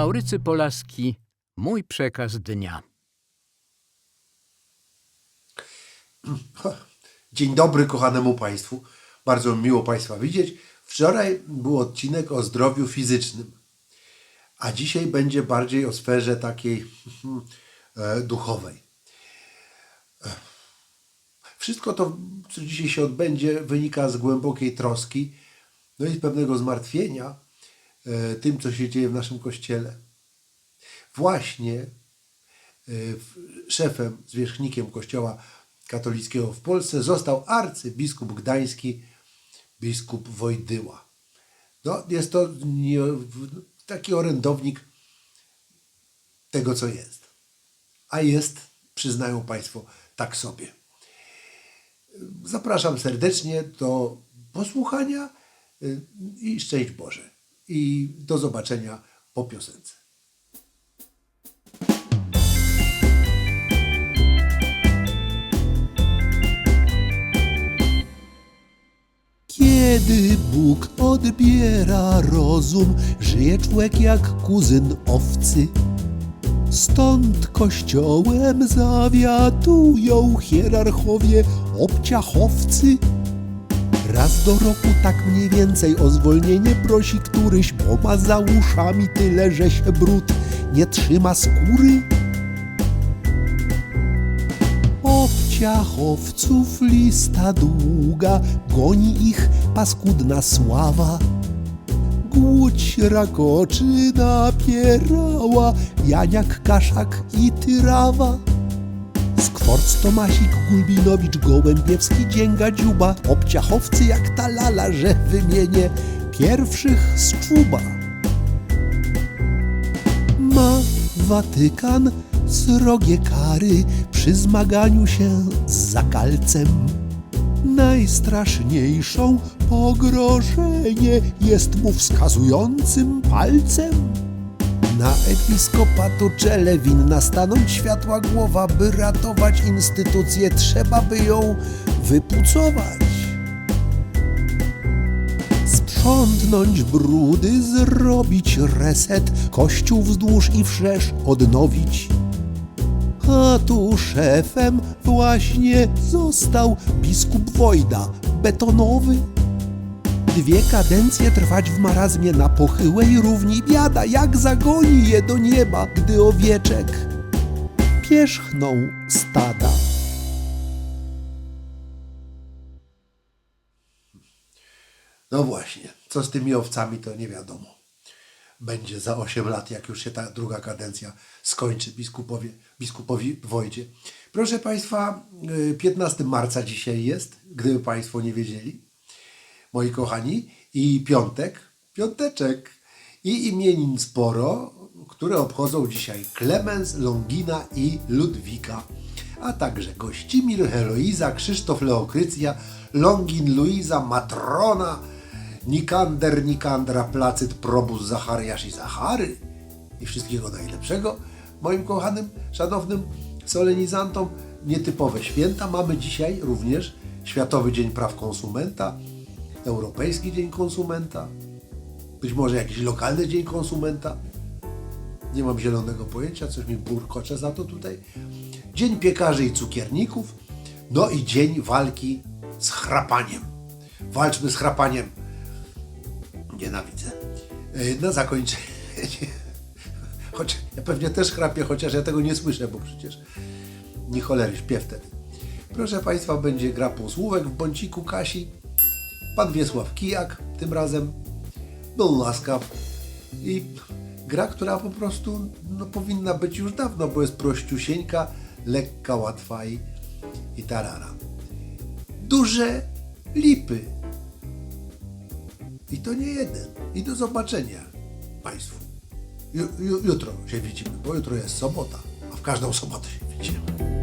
Maurycy Polaski, mój przekaz dnia. Dzień dobry kochanemu Państwu. Bardzo miło Państwa widzieć. Wczoraj był odcinek o zdrowiu fizycznym, a dzisiaj będzie bardziej o sferze takiej e, duchowej. E, Wszystko to, co dzisiaj się odbędzie, wynika z głębokiej troski, no i z pewnego zmartwienia tym, co się dzieje w naszym kościele. Właśnie e, szefem, zwierzchnikiem Kościoła katolickiego w Polsce został arcybiskup gdański, biskup Wojdyła. No, jest to taki orędownik tego, co jest. A jest, przyznają Państwo, tak sobie. Zapraszam serdecznie do posłuchania y, i szczęść Boże. I do zobaczenia po piosence. Kiedy Bóg odbiera rozum, żyje człowiek jak kuzyn owcy. Stąd kościołem zawiatują hierarchowie obciachowcy. Raz do roku tak mniej więcej o zwolnienie prosi któryś, bo ma za uszami tyle, że się brud nie trzyma skóry. Obciachowców lista długa, goni ich paskudna sława. Głódź rakoczy napierała, Janiak, Kaszak i Tyrawa. Skworc, Tomasik, Gulbinowicz, Gołębiewski, Dzięga, Dziuba, obciachowcy jak ta lala, że wymienię pierwszych z czuba. Ma Watykan srogie kary przy zmaganiu się z zakalcem. Najstraszniejszą pogrożenie jest mu wskazującym palcem. Na episkopatu czele winna stanąć światła głowa, by ratować instytucję, trzeba by ją wypucować. Sprzątnąć brudy, zrobić reset, kościół wzdłuż i wszerz odnowić. A tu szefem właśnie został biskup Wojda, betonowy. Dwie kadencje trwać w marazmie na pochyłej równi biada, jak zagoni je do nieba, gdy owieczek pierzchnął stada. No właśnie, co z tymi owcami, to nie wiadomo. Będzie za 8 lat, jak już się ta druga kadencja skończy biskupowie, biskupowi Wojdzie. Proszę Państwa, y, 15 marca dzisiaj jest, gdyby Państwo nie wiedzieli, moi kochani, i piątek, piąteczek i imienin sporo, które obchodzą dzisiaj Klemens, Longina i Ludwika, a także Gościmir, Heloiza, Krzysztof, Leokrycja, Longin, Luiza, Matrona, Nikander, Nikandra, Placyt, Probus, Zachariasz i Zachary. I wszystkiego najlepszego moim kochanym, szanownym solenizantom. Nietypowe święta mamy dzisiaj również. Światowy Dzień Praw Konsumenta, Europejski Dzień Konsumenta, być może jakiś lokalny Dzień Konsumenta. Nie mam zielonego pojęcia, coś mi burkocze za to tutaj. Dzień Piekarzy i Cukierników, no i Dzień Walki z Chrapaniem. Walczmy z chrapaniem. Nienawidzę. Yy, Na zakończenie. Choć ja pewnie też chrapię, chociaż ja tego nie słyszę, bo przecież nie cholery śpię wtedy. Proszę Państwa, będzie gra półsłówek w bąciku Kasi. Pan Wiesław Kijak tym razem był łaskaw i gra, która po prostu no, powinna być już dawno, bo jest prościusieńka, lekka, łatwa i, i tarara. Duże lipy. I to nie jeden. I do zobaczenia Państwu. Ju, ju, jutro się widzimy, bo jutro jest sobota, a w każdą sobotę się widzimy.